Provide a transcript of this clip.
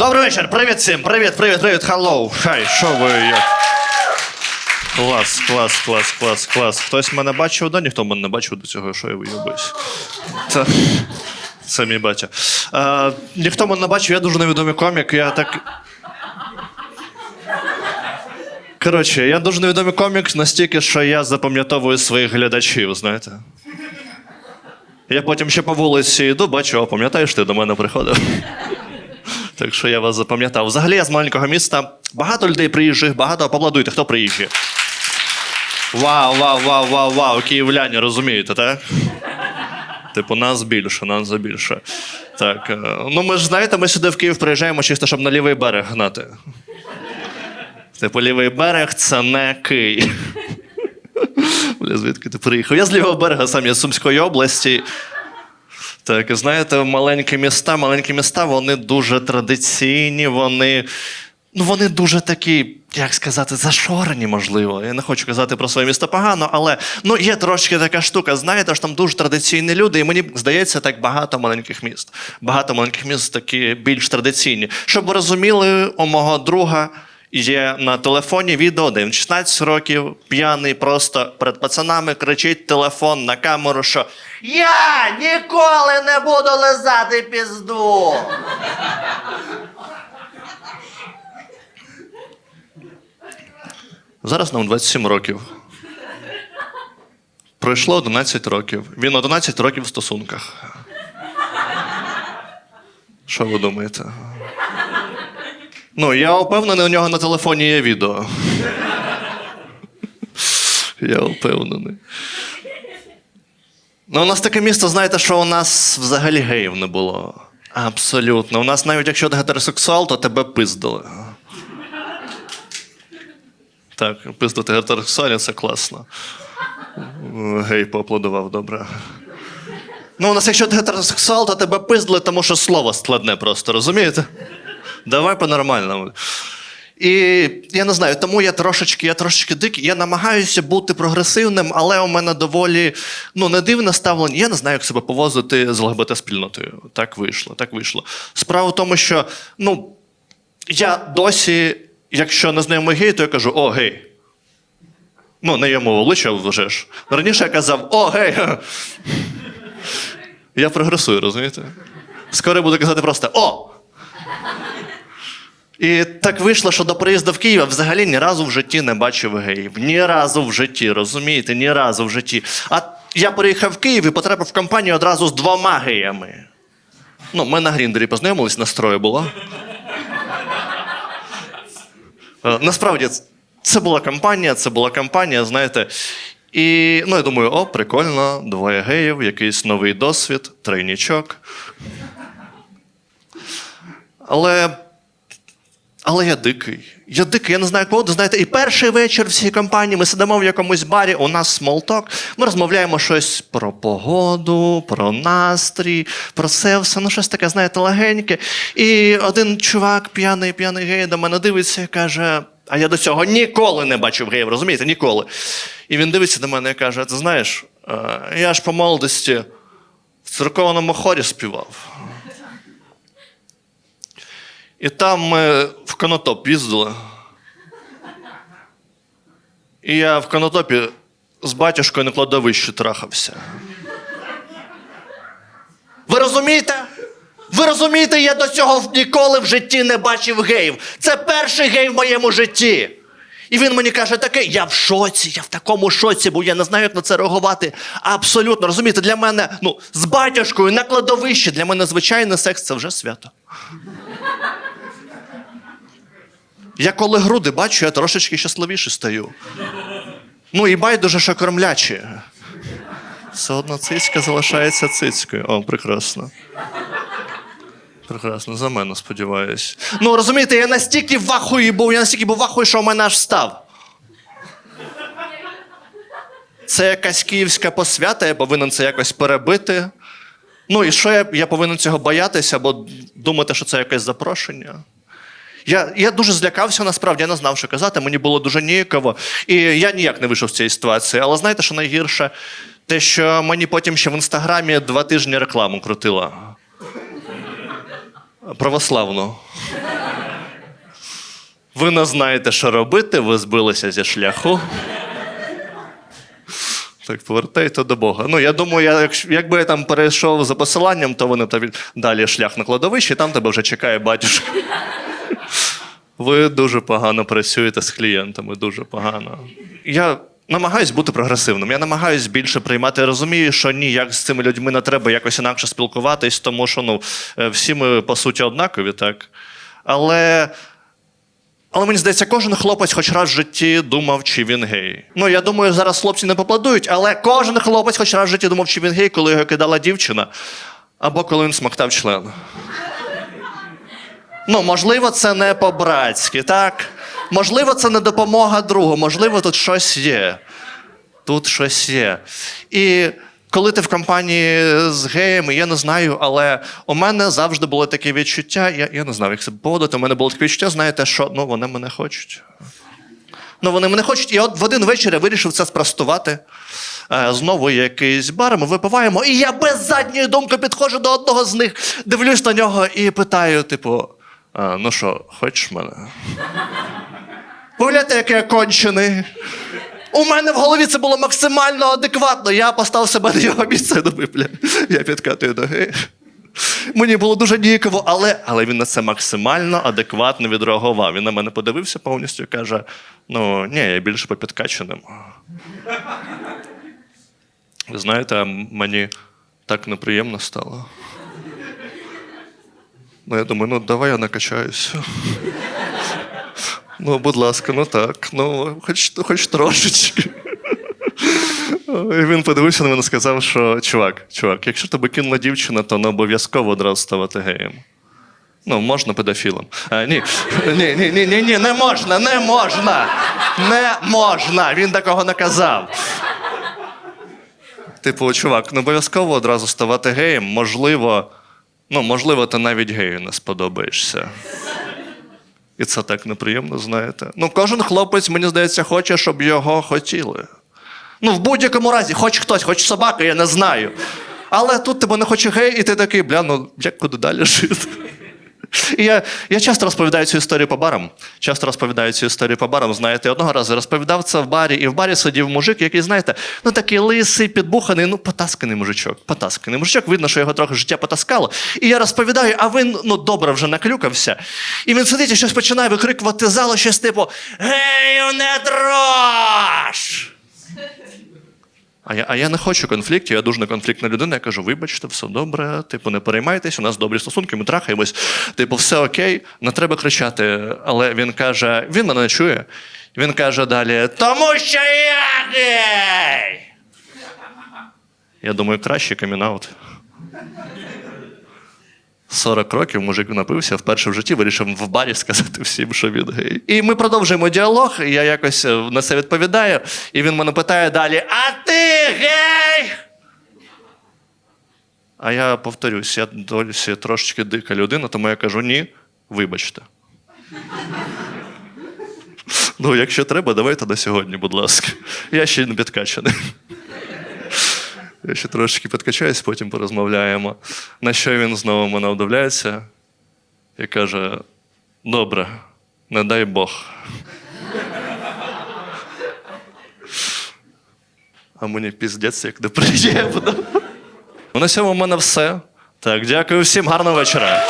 Добрий вечір, привіт всім, привіт, привіт, привіт, хеллоу. Хай, що ви як? Клас, клас, клас, клас, клас. Хтось мене бачив, да? Ніхто мене не бачив до цього, що я вийобуюсь. Це, це мій батя. Е, ніхто мене не бачив, я дуже невідомий комік, я так. Коротше, я дуже невідомий комік настільки, що я запам'ятовую своїх глядачів, знаєте. Я потім ще по вулиці йду, бачу, о, пам'ятаєш, ти до мене приходив. Так що я вас запам'ятав. Взагалі я з маленького міста. Багато людей приїжджих, багато аплодуйте, хто приїжджає. Вау, вау, вау, вау, вау, київляні, розумієте, так? Типу, нас більше, нас більше. Так. е, Ну, ми ж знаєте, ми сюди в Київ приїжджаємо чисто, щоб на лівий берег гнати. Типу, лівий берег це не Київ. Бля, звідки ти приїхав? Я з лівого берега, сам я з Сумської області. Так, знаєте, маленькі міста, маленькі міста, вони дуже традиційні, вони. Ну, вони дуже такі, як сказати, зашорені, можливо. Я не хочу казати про своє місто погано, але ну, є трошки така штука. Знаєте, що там дуже традиційні люди, і мені здається, так багато маленьких міст. Багато маленьких міст такі більш традиційні. Щоб ви розуміли, у мого друга є на телефоні відео, де він 16 років, п'яний, просто перед пацанами кричить телефон на камеру, що Я ніколи не буду лизати пізду. Зараз нам 27 років. Пройшло 11 років. Він 11 років в стосунках. Що ви думаєте? Ну, я впевнений, у нього на телефоні є відео. Я впевнений. Ну, у нас таке місто, знаєте, що у нас взагалі геїв не було. Абсолютно. У нас навіть якщо ти гетеросексуал, то тебе пиздили. Так, пиздити гетеросексуалів це класно. Гей поаплодував, добре. Ну, у нас, якщо ти гетеросексуал, то тебе пиздили, тому що слово складне просто, розумієте? Давай по-нормальному. І я не знаю, тому я трошечки, я трошечки дикий. Я намагаюся бути прогресивним, але у мене доволі ну, не дивне ставлення. Я не знаю, як себе повозити з ЛГБТ-спільнотою. Так вийшло, так вийшло. Справа в тому, що ну, я досі, якщо не знайомий гей, то я кажу: о, гей. Ну, не йому обличчя вже ж. Раніше я казав, о, гей. Я прогресую, розумієте? Скоро буду казати просто о! І так вийшло, що до приїзду в Київ взагалі ні разу в житті не бачив геїв. Ні разу в житті, розумієте, ні разу в житті. А я приїхав в Київ і потрапив в компанію одразу з двома геями. Ну, ми на Гріндері познайомились, настрою було. Е, Насправді, це була компанія, це була компанія, знаєте. І ну, я думаю, о, прикольно, двоє геїв, якийсь новий досвід, тройнічок. Але. Але я дикий. Я дикий, я не знаю кого. Знаєте, і перший вечір в цій компанії ми сидимо в якомусь барі, у нас смолток, ми розмовляємо щось про погоду, про настрій, про це все, ну щось таке, знаєте, легеньке. І один чувак, п'яний, п'яний гей, до мене дивиться і каже: а я до цього ніколи не бачив геїв, розумієте? Ніколи. І він дивиться до мене і каже: ти знаєш, е, я ж по молодості в церковному хорі співав. І там ми в Конотоп їздили. І я в Конотопі з батюшкою на кладовищі трахався. Ви розумієте? Ви розумієте, я до цього ніколи в житті не бачив геїв. Це перший гей в моєму житті. І він мені каже таке: я в шоці, я в такому шоці, бо я не знаю, як на це реагувати. Абсолютно, розумієте, для мене, ну, з батюшкою на кладовищі, для мене звичайний секс це вже свято. Я коли груди бачу, я трошечки щасливіше стаю. Ну і байдуже, що кормлячі. Все одно цицька залишається цицькою. О, прекрасно. Прекрасно, за мене сподіваюсь. Ну, розумієте, я настільки в вахуї був, я настільки був в вахуї, що у мене аж став. Це якась київська посвята, я повинен це якось перебити. Ну і що я, я повинен цього боятися, або думати, що це якесь запрошення. Я, я дуже злякався, насправді, я не знав, що казати, мені було дуже ніяково. І я ніяк не вийшов з цієї ситуації. Але знаєте, що найгірше? Те, що мені потім ще в інстаграмі два тижні рекламу крутила. Православну. Ви не знаєте, що робити, ви збилися зі шляху. Так, повертайте до Бога. Ну, я думаю, я, якби я там перейшов за посиланням, то вони тобі далі шлях на кладовище, і там тебе вже чекає батюшка. Ви дуже погано працюєте з клієнтами, дуже погано. Я намагаюсь бути прогресивним. Я намагаюсь більше приймати. Я розумію, що ні, як з цими людьми не треба якось інакше спілкуватись, тому що ну, е, всі ми по суті однакові, так. Але. Але мені здається, кожен хлопець хоч раз в житті думав, чи він гей. Ну, я думаю, зараз хлопці не попладують, але кожен хлопець хоч раз в житті думав, чи він гей, коли його кидала дівчина, або коли він смоктав член. Ну, можливо, це не по-братськи, так? Можливо, це не допомога другу, можливо, тут щось є. Тут щось є. І коли ти в компанії з геями, я не знаю, але у мене завжди було таке відчуття, я, я не знаю, як це поводити. У мене було таке відчуття, знаєте, що ну, вони мене хочуть. Ну, вони мене хочуть. І от в один вечір я вирішив це спростувати. Е, Знову якийсь бар, ми випиваємо, і я без задньої думки підходжу до одного з них, дивлюсь на нього і питаю: типу, «А, ну що, хочеш мене? Виявляєте, який я кончений. У мене в голові це було максимально адекватно. Я поставив себе на його місце і бля, я підкатую ноги. Мені було дуже ніяково, але, але він на це максимально адекватно відреагував. Він на мене подивився повністю і каже: ну, ні, я більше по підкаченим. Ви знаєте, мені так неприємно стало. Ну, я думаю, ну давай я накачаюся. Ну, будь ласка, ну так, ну, хоч, хоч трошечки. І він подивився на мене і сказав, що чувак, чувак, якщо тебе кинула дівчина, то не обов'язково одразу ставати геєм. Ну, можна педофілом. А, ні. ні, ні, ні, ні, ні, не можна, не можна. Не можна. Він такого не казав. Типу, чувак, не обов'язково одразу ставати геєм. Можливо, ну, можливо, ти навіть гею не сподобаєшся. І це так неприємно, знаєте. Ну, кожен хлопець, мені здається, хоче, щоб його хотіли. Ну, в будь-якому разі, хоч хтось, хоч собака, я не знаю. Але тут тебе не хоче гей, і ти такий, бля, ну як куди далі жити? І я, я часто розповідаю цю історію по барам. Часто розповідаю цю історію по барам. Знаєте, одного разу розповідав це в барі, і в барі сидів мужик, який, знаєте, ну такий лисий, підбуханий, ну потасканий мужичок. Потасканий мужичок, видно, що його трохи життя потаскало. І я розповідаю, а він ну добре вже наклюкався. І він сидить і щось починає викрикувати з залу, щось типу Гею, не дрож! А я, а я не хочу конфліктів, я дуже неконфліктна людина. Я кажу, вибачте, все добре, типу, не переймайтесь, у нас добрі стосунки, ми трахаємось. Типу, все окей, не треба кричати. Але він каже, він мене не чує. Він каже далі: Тому що я гей! Я думаю, краще камінаут. 40 років мужик напився, вперше в житті вирішив в барі сказати всім, що він гей. І ми продовжуємо діалог, і я якось на це відповідаю, і він мене питає далі: А ти гей? А я повторюсь, я досі трошечки дика людина, тому я кажу: ні, вибачте. Ну, якщо треба, давайте на сьогодні, будь ласка. Я ще не підкачаний. Я ще трошки підкачаюсь, потім порозмовляємо. На що він знову мене вдивляється і каже: добре, не дай Бог. А мені піздець, як неприємно. Ну, На цьому в мене все. Так, дякую всім, гарного вечора.